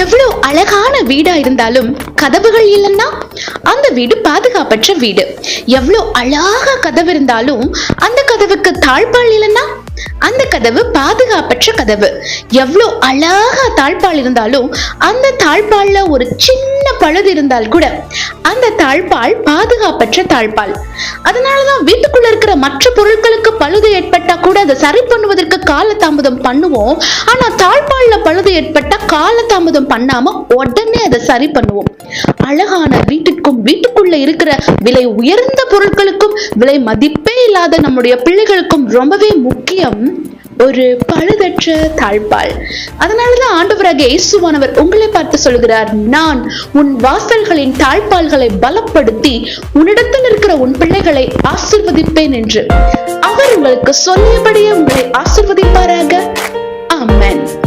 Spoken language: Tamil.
எவ்வளவு அழகான வீடா இருந்தாலும் கதவுகள் இல்லைன்னா அந்த வீடு பாதுகாப்பற்ற வீடு. எவ்வளவு அழகா கதவு இருந்தாலும் அந்த கதவுக்கு தாழ்பால் இல்லைன்னா அந்த கதவு பாதுகாப்பற்ற கதவு. எவ்வளவு அழகா தாழ்பால் இருந்தாலும் அந்த தாழ்பால்ல ஒரு சின்ன பழுது இருந்தால் கூட அந்த தாழ்பால் பாதுகாப்பற்ற தாழ்பால். அதனாலதான் வீட்டுக்குள்ள இருக்கிற மற்ற பொருட்களுக்கு பழுது ஏற்பட்டா கூட அதை சரி பண்ணுவதற்கு காலதாமதம் பண்ணுவோம். ஆனா தாழ்பால்ல பழுது ஏற்பட்டா காலதாமதம் பண்ணாம உடனே அதை சரி பண்ணுவோம். அழகான வீட்டுக்கும் வீட்டுக்குள்ள இருக்கிற விலை உயர்ந்த பொருட்களுக்கும் விலை மதிப்பே இல்லாத நம்முடைய பிள்ளைகளுக்கும் ரொம்பவே முக்கியம் ஒரு பழுதற்ற தாழ்பால் அதனாலதான் ஆண்டவராக இயேசுவானவர் உங்களை பார்த்து சொல்கிறார் நான் உன் வாசல்களின் தாழ்பால்களை பலப்படுத்தி உன்னிடத்தில் இருக்கிற உன் பிள்ளைகளை ஆசிர்வதிப்பேன் என்று. அவர் உங்களுக்கு சொல்லியபடியே உங்களை ஆசிர்வதிப்பாராக. ஆமேன்.